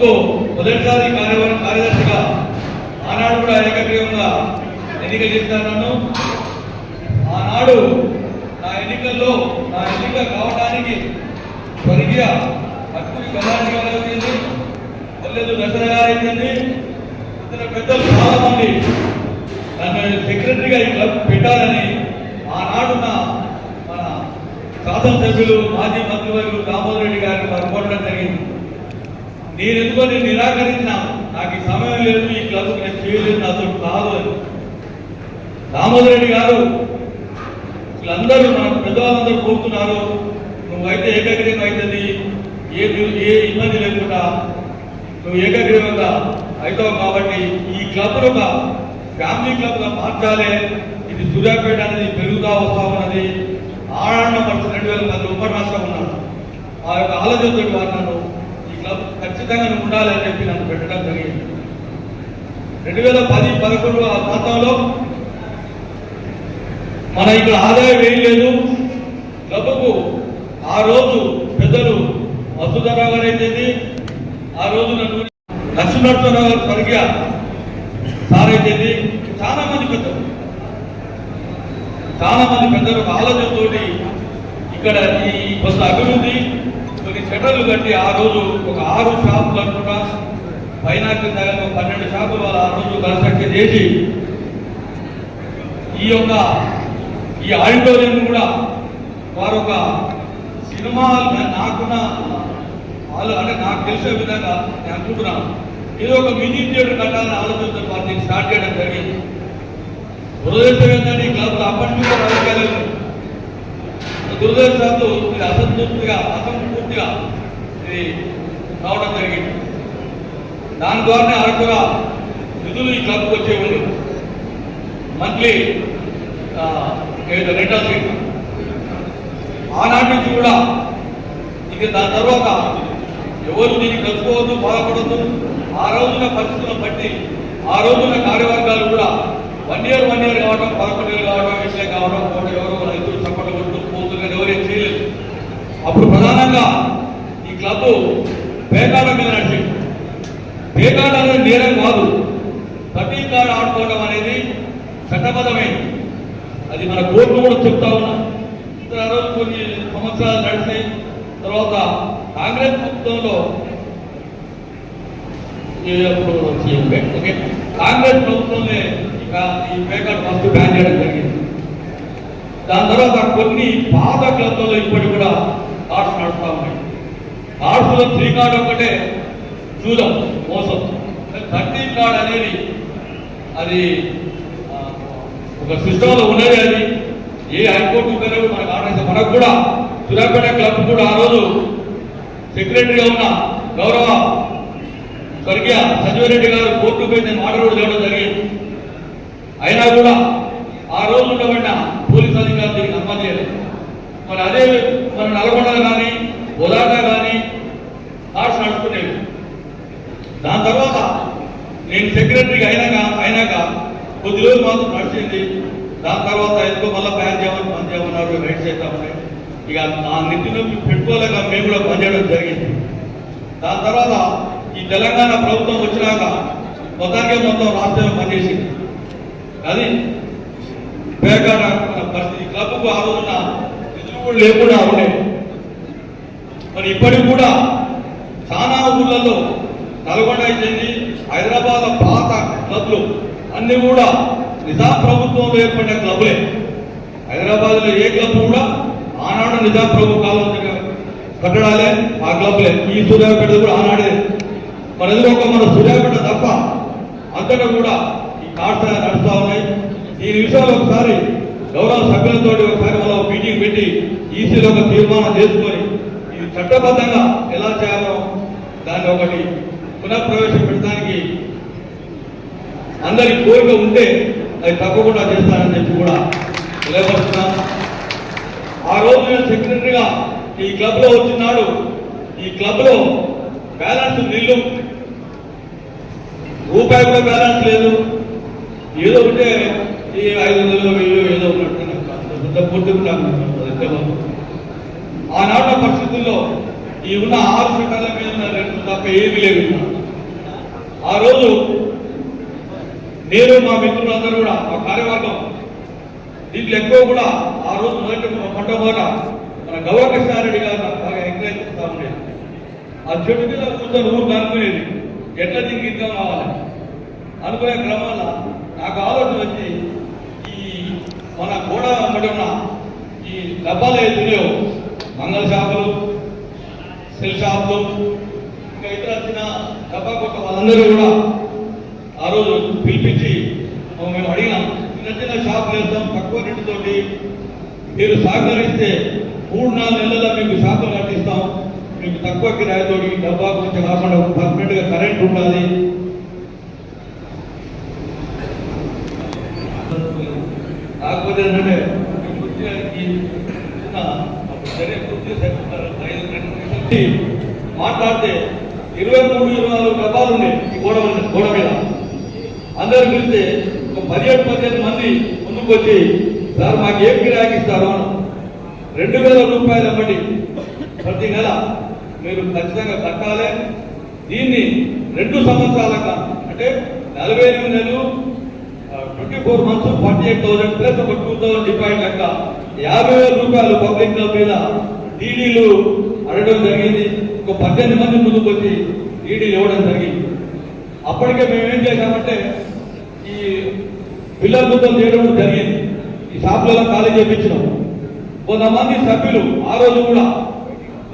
క్లబ్కు మొదటిసారి కార్యవర్గ కార్యదర్శిగా ఆనాడు కూడా ఏకగ్రీవంగా ఎన్నిక చేస్తాను ఆనాడు నా ఎన్నికల్లో నా ఎన్నిక కావడానికి స్వర్గీయ భక్తుడి కళాంటి గారు పల్లెలు వల్లెదు దసరా ఇతర పెద్దలు చాలా మంది నన్ను సెక్రటరీగా ఈ క్లబ్ పెట్టాలని ఆనాడు నా మన శాసనసభ్యులు మాజీ మంత్రివర్యులు దామోదర్ రెడ్డి గారిని వారు కోరడం జరిగింది. నేను ఎందుకో నేను నాకు ఈ సమయం లేదు ఈ క్లబ్ నేను చేయలేదు నాతో కాదు అని. దామోదర్ రెడ్డి గారు వీళ్ళందరూ మన పెద్దవాళ్ళందరూ కోరుతున్నారు నువ్వైతే ఏకగ్రీవం అవుతుంది ఏ ఏ ఇబ్బంది లేకుండా నువ్వు ఏకగ్రీవంగా అవుతావు కాబట్టి ఈ క్లబ్ను ఒక ఫ్యామిలీ క్లబ్గా మార్చాలి. ఇది సూర్యాపేట అనేది పెరుగుతా వస్తా ఉన్నది. ఆడన్న పడుతుంది రెండు వేల పది ఉమ్మడి ఉన్నాను ఆ యొక్క ఆలోచనతో వారు క్లబ్ ఖచ్చితంగా ఉండాలని చెప్పి నన్ను పెట్టడం జరిగింది. రెండు వేల పది పదకొండు ఆ ప్రాంతంలో మన ఇక్కడ ఆదాయం ఏం లేదు. క్లబ్కు ఆ రోజు పెద్దలు మసూదరావు గారు ఆ రోజు నన్ను లక్ష్మీనరసింహరావు గారు పరిగా సార్ అయితే చాలా మంది పెద్దలు. చాలా మంది పెద్దలు ఆలోచనతోటి ఇక్కడ ఈ కొంత అభివృద్ధి కొన్ని షటర్లు కట్టి ఆ రోజు ఒక ఆరు షాపులు అనుకుంటా పైన కింద ఒక పన్నెండు షాపులు వాళ్ళు ఆ రోజు కన్స్ట్రక్ట్ చేసి ఈ యొక్క ఈ ఆడిటోరియం కూడా వారు ఒక సినిమా నాకున్న వాళ్ళు అంటే నాకు తెలిసే విధంగా నేను అనుకుంటున్నాను ఏదో ఒక మినీ థియేటర్ కట్టాలని ఆలోచనతో వారిని స్టార్ట్ చేయడం జరిగింది. దురదృష్టం ఏంటంటే ఈ క్లబ్ అప్పటి నుంచి కూడా రాజకీయాలు దురదృష్టాలు ఇది అసంతృప్తిగా పూర్తిగా ఇది రావడం జరిగింది. దాని ద్వారానే అరకుగా నిధులు ఈ క్లబ్కి వచ్చేవాళ్ళు మంత్లీ ఏదో రెండో సీట్ ఆనాటి నుంచి కూడా ఇక దాని తర్వాత ఎవరు దీన్ని కలుసుకోవద్దు బాధపడద్దు ఆ రోజున పరిస్థితులను బట్టి ఆ రోజున కార్యవర్గాలు కూడా వన్ ఇయర్ వన్ ఇయర్ కావడం పదకొండు ఇయర్ కావడం విషయం కావడం కూడా ఎవరో రైతులు చప్పట్లు కొట్టు పోతున్నారు ఎవరేం చేయలేదు. అప్పుడు ప్రధానంగా ఈ క్లబ్ పేకాడ మీద నడిచింది. పేకాడ అనేది నేరం కాదు ప్రతి ఆడుకోవడం అనేది చట్టబద్ధమైంది అది మన కోర్టు కూడా చెప్తా ఉన్నా. రోజు కొన్ని సంవత్సరాలు నడిచాయి తర్వాత కాంగ్రెస్ ప్రభుత్వంలో ఓకే? కాంగ్రెస్ ప్రభుత్వంలో ఇక ఈ పేకాడు ఫస్ట్ బ్యాన్ చేయడం జరిగింది. దాని తర్వాత కొన్ని పాత క్లబ్లలో ఇప్పటికి కూడా ఆర్ట్స్ నడుస్తూ ఉన్నాయి. ఆర్ట్స్లో త్రీ కార్డ్ ఒకటే చూద్దాం మోసం. థర్టీన్ కార్డ్ అనేది అది ఒక సిస్టంలో ఉన్నది అది. ఏ హైకోర్టు పిల్లలు మనకు ఆర్డర్ మనకు కూడా సురాపేట క్లబ్ కూడా ఆ రోజు సెక్రటరీగా ఉన్న గౌరవ స్వర్గీయ సంజీవరెడ్డి గారు కోర్టు పోయి నేను ఆర్డర్ కూడా చేయడం జరిగింది. అయినా కూడా ఆ రోజు ఉండబడిన పోలీస్ అధికారులు దీనికి అనుమతి చేయలేదు మరి అదే మన నల్గొండ కానీ ఉదాహరణ కానీ ఆర్ట్స్ నడుచుకునేవి దాని తర్వాత నేను సెక్రటరీగా అయినాక అయినాక కొద్ది రోజులు మాత్రం నడిచింది. దాని తర్వాత ఎందుకో మళ్ళీ బ్యాన్ చేయమని పని చేయమన్నారు రైట్స్ అయితే ఇక ఆ నిధిని పెట్టుకోలేక మేము కూడా పనిచేయడం జరిగింది. దాని తర్వాత ఈ తెలంగాణ ప్రభుత్వం వచ్చినాక మొత్తానికి మొత్తం రాష్ట్రంలో పనిచేసింది. అది పేకాడ పరిస్థితి. క్లబ్కు ఆ రోజున లేకుండా ఉండే మరి ఇప్పటికి కూడా చాలా ఊళ్ళల్లో నల్గొండ అయితేంది హైదరాబాద్ పాత క్లబ్లు అన్ని కూడా నిజాం ప్రభుత్వంలో ఏర్పడిన క్లబ్లే. హైదరాబాద్లో ఏ క్లబ్ కూడా ఆనాడు నిజాం ప్రభు కాలం కట్టడాలే ఆ క్లబ్లే. ఈ సూర్యాపేట కూడా ఆనాడే. మన ఎదురు ఒక మన సూర్యాపేట తప్ప అంతటా కూడా ఈ కార్డ్స్ నడుస్తూ ఉన్నాయి. దీని విషయంలో ఒకసారి గౌరవ సభ్యులతో ఒకసారి మనం మీటింగ్ పెట్టి ఈసీలో ఒక తీర్మానం చేసుకొని ఇది చట్టబద్ధంగా ఎలా చేయాలో దాన్ని ఒకటి పునఃప్రవేశపెట్టడానికి అందరి కోరిక ఉంటే అది తప్పకుండా చేస్తానని చెప్పి కూడా తెలియపరుస్తున్నాను ఆ రోజు నేను సెక్రటరీగా ఈ క్లబ్లో వచ్చినాడు. ఈ క్లబ్లో బ్యాలెన్స్ నిల్లు. రూపాయి కూడా బ్యాలెన్స్ లేదు. ఏదో ఉంటే ఈ ఐదు వందలు వెయ్యి అదంతా అంత పెద్ద పూర్తిగా నాకు తెలియదు. ఆనాటి పరిస్థితుల్లో ఈ ఉన్న ఆరు సెంటర్ల మీద ఉన్న రెండు తప్ప ఏమీ లేదు ఆ రోజు నేను మా మిత్రులందరూ కూడా మా కార్యవర్గం దీంట్లో ఎక్కువ కూడా ఆ రోజు మొదటి మొట్టమొదట మన గౌరవ కృష్ణారెడ్డి గారు నాకు బాగా ఎంకరేజ్ చేస్తా ఉండేది. ఆ చెట్టు మీద కూర్చొని ఊరు అనుకునేది ఎట్లా దీనికి ఇన్కమ్ కావాలి? అనుకునే క్రమంలో నాకు ఆలోచన వచ్చి మన గోడ అమ్మడి ఉన్న ఈ డబ్బాలు ఏదో మంగళ షాపులు సెల్ షాపులు ఇంకా ఇతర చిన్న డబ్బా కొట్ట వాళ్ళందరూ కూడా ఆ రోజు పిలిపించి మేము అడిగినాం. చిన్న చిన్న షాపులు వేస్తాం తక్కువ రేటుతోటి. మీరు సహకరిస్తే మూడు నాలుగు నెలల్లో మీకు షాపులు కట్టిస్తాం. మీకు తక్కువ కిరాయితోటి డబ్బా కొంచెం కాకుండా పర్మనెంట్గా కరెంట్ ఉండాలి. కాకపోతే ఏంటంటే ఈ కుర్చీ ఈ సరే కుర్చీ ఐదు మాట్లాడితే ఇరవై మూడు ఇరవై నాలుగు డబ్బాలు ఉన్నాయి ఈ గోడ గోడ మీద. అందరు పిలిస్తే ఒక పదిహేడు పదిహేను మంది ముందుకు వచ్చి సార్ మాకు ఏం గిరాకీ ఇస్తారు? రెండు వేల రూపాయల బట్టి ప్రతి నెల మీరు ఖచ్చితంగా కట్టాలి. దీన్ని రెండు సంవత్సరాలుగా అంటే నలభై ఎనిమిది నెలలు twenty four months forty eight thousand plus ఒక టూ థౌసండ్ డిపాజిట్ లెక్క యాభై వేల రూపాయలు పబ్లిక్ క్లబ్ మీద డీడీలు అడగడం జరిగింది. ఒక పద్దెనిమిది మంది ముందుకు వచ్చి డీడీలు ఇవ్వడం జరిగింది. అప్పటికే మేము ఏం చేశామంటే ఈ పిల్లల ముద్దలు చేయడం జరిగింది. ఈ షాపులలో ఖాళీ చేయించినాం కొంతమంది సభ్యులు ఆ రోజు కూడా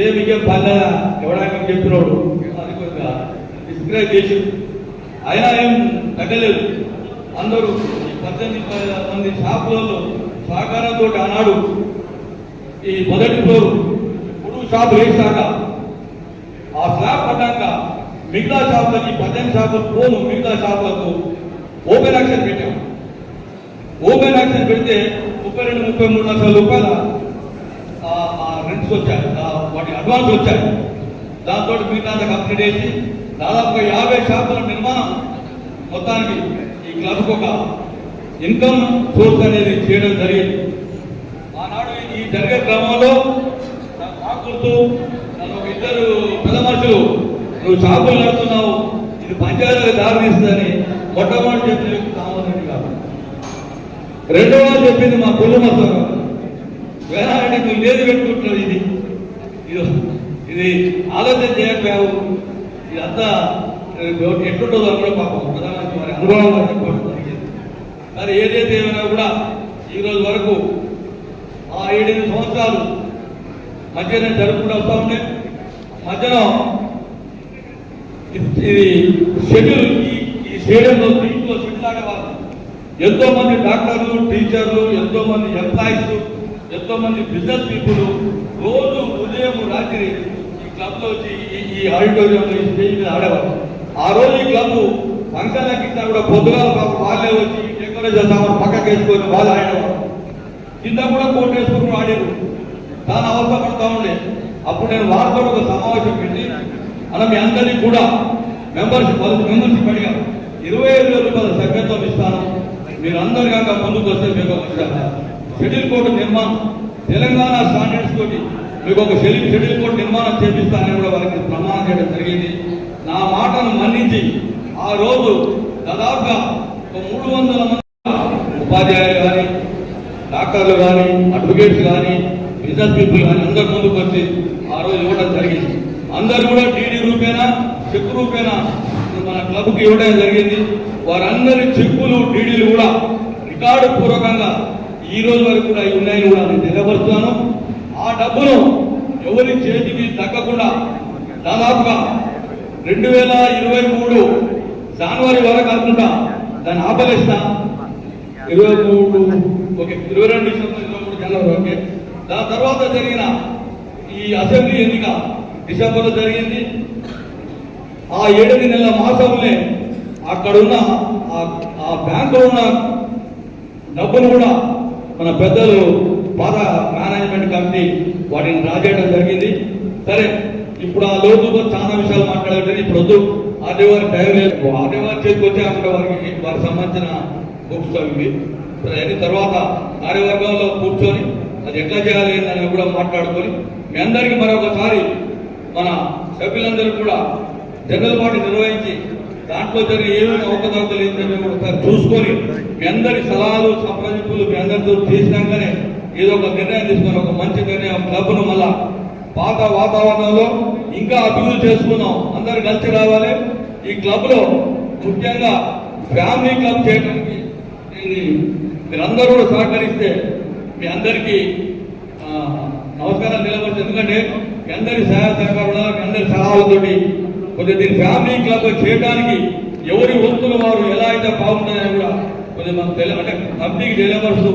ఏ మీకేం పల్లె ఎవడానికి చెప్పినోడు. అది కొద్దిగా డిస్క్రైబ్ చేసి అయినా ఏం తగ్గలేదు. అందరూ ఈ పద్దెనిమిది మంది షాపులలో సహకారంతో ఆనాడు ఈ మొదటి ఫ్లోర్ ఇప్పుడు షాపు వేసాక ఆ స్లాబ్ పడ్డాక మిగతా షాపులకి పద్దెనిమిది షాపులు పోను మిగతా షాపులకు ఓపెన్ యాక్షన్ పెట్టాం. ఓపెన్ యాక్షన్ పెడితే ముప్పై రెండు ముప్పై మూడు లక్షల రూపాయల ఆ- రెంట్స్ వచ్చాయి. వాటి అడ్వాన్స్ వచ్చాయి. దాంతో మిగతా కంప్లీట్ చేసి దాదాపుగా యాభై షాపుల నిర్మాణం మొత్తానికి క్లబ్కి ఒక ఇన్కమ్ సోర్స్ అనేది చేయడం జరిగింది. ఆనాడు ఈ జరిగే క్రమంలో నాకు గుర్తు నన్ను ఒక ఇద్దరు పెద్ద మనుషులు నువ్వు షాపులు నడుతున్నావు ఇది పంచాయతీలకు దారి తీస్తుందని మొట్టమొదటి చెప్పింది కామరెడ్డి గారు. రెండవ చెప్పింది మా కొల్లు వేలారెడ్డి నువ్వు లేదు పెట్టుకుంటున్నావు ఇది. ఇది ఇది ఆలోచన చేయకపోయావు. ఇదంతా ఎట్లుంటుందో అని కూడా పాపం కదా. అనుభవం మరి ఏదైతే ఏమైనా కూడా ఈరోజు వరకు ఆ ఏడెనిమిది సంవత్సరాలు మధ్యనే జరుపుకుంటూ వస్తా ఉంటే మధ్యలో ఇది- షెడ్యూల్ ఈ స్టేడియంలో దీంట్లో షెడ్యూల్ ఆడేవాళ్ళు ఎంతో మంది డాక్టర్లు టీచర్లు ఎంతో మంది ఎంప్లాయీస్ ఎంతో మంది బిజినెస్ పీపుల్ రోజు ఉదయం రాత్రి ఈ క్లబ్లో వచ్చి ఈ- ఈ ఆడిటోరియంలో ఈ స్టేజ్ మీద ఆడేవారు. ఆ రోజు ఈ క్లబ్ ఫంక్షన్లకి కింద కూడా పొద్దుగాల పాపం వాళ్ళే వచ్చి డెకరేషన్ చేస్తామని పక్కకి వేసుకొని వాళ్ళు ఆడేవారు కింద కూడా కోట్ వేసుకుని ఆడారు. చాలా అవసరపడతా ఉండే. అప్పుడు నేను వారితో ఒక సమావేశం పెట్టి అలా మీ అందరినీ కూడా మెంబర్షిప్ మెంబర్షిప్ అడిగాను ఇరవై ఐదు వేల రూపాయల సభ్యత్వం ఇస్తాను. మీరు అందరు కాక ముందుకు వస్తే మీకు ఒక షెడ్యూల్ కోర్టు నిర్మాణం. తెలంగాణ స్టాండర్డ్స్ తోటి మీకు ఒక షెడ్యూల్ షెడ్యూల్ కోర్టు నిర్మాణం చేపిస్తానని కూడా వారికి ప్రమాణం చేయడం జరిగింది. నా మాటను మన్నించి ఆ రోజు దాదాపుగా ఒక మూడు వందల మంది ఉపాధ్యాయులు కానీ డాక్టర్లు కానీ అడ్వకేట్స్ కానీ బిజినెస్ పీపుల్ కానీ అందరి ముందుకు వచ్చి ఆ రోజు ఇవ్వడం జరిగింది. అందరు కూడా టీడీ రూపేనా చెక్ రూపేనా? మన క్లబ్కి ఇవ్వడం జరిగింది. వారందరి చెక్కులు టీడీలు కూడా రికార్డు పూర్వకంగా ఈ రోజు వరకు కూడా ఉన్నాయని కూడా నేను తెలియపరుస్తున్నాను. ఆ డబ్బును ఎవరి చేతికి దక్కకుండా దాదాపుగా రెండు వేల ఇరవై మూడు జాన్వరి వరకు అనుకుంటా దాన్ని ఆపలేస్తా. ఇరవై మూడు ఓకే ఇరవై రెండు డిసెంబర్ ఇరవై మూడు జనవరి ఓకే. దాని తర్వాత జరిగిన ఈ అసెంబ్లీ ఎన్నిక డిసెంబర్లో జరిగింది. ఆ ఏడెనిమిది నెలల మాసంలో అక్కడున్న ఆ- ఆ బ్యాంకులో ఉన్న డబ్బులు కూడా మన పెద్దలు పాత మేనేజ్మెంట్ కమిటీ వాటిని రాజేయడం జరిగింది. సరే ఇప్పుడు ఆ లోతుగా చాలా విషయాలు మాట్లాడాలంటే ఇప్పుడు వద్దు. ఆదివారి టైం లేదు. ఆదివారి చేతికి వచ్చాక వారికి వారికి సంబంధించిన బుక్స్ అవి అయిన తర్వాత కార్యవర్గంలో కూర్చొని అది ఎట్లా చేయాలి అని కూడా మాట్లాడుకొని మీ అందరికీ మరొకసారి మన సభ్యులందరూ కూడా జనరల్ పార్టీ నిర్వహించి దాంట్లో దాంట్లో జరిగే ఏమేమి అవకతవకలు ఏంటని ఒకసారి చూసుకొని మీ అందరి సలహాలు సంప్రదింపులు మీ అందరితో చేసినాకనే ఏదో ఒక నిర్ణయం తీసుకొని ఒక మంచి నిర్ణయం క్లబ్ను మళ్ళా పాత వాతావరణంలో ఇంకా అభివృద్ధి చేసుకున్నాం అందరు కలిసి రావాలి. ఈ క్లబ్లో ముఖ్యంగా ఫ్యామిలీ క్లబ్ చేయడానికి దీన్ని మీరందరూ కూడా సహకరిస్తే మీ అందరికీ నమస్కారం నమస్కారాలు ఎందుకంటే మీ అందరి సహాయ సహకారాలు మీ అందరి సలహాలతోటి. కొద్దిగా దీన్ని ఫ్యామిలీ క్లబ్ చేయడానికి ఎవరి వంతులు వారు ఎలా అయితే బాగుంటుందని కూడా కొద్దిగా మనం తెలియ అంటే పబ్లిక్ డెలివర్స్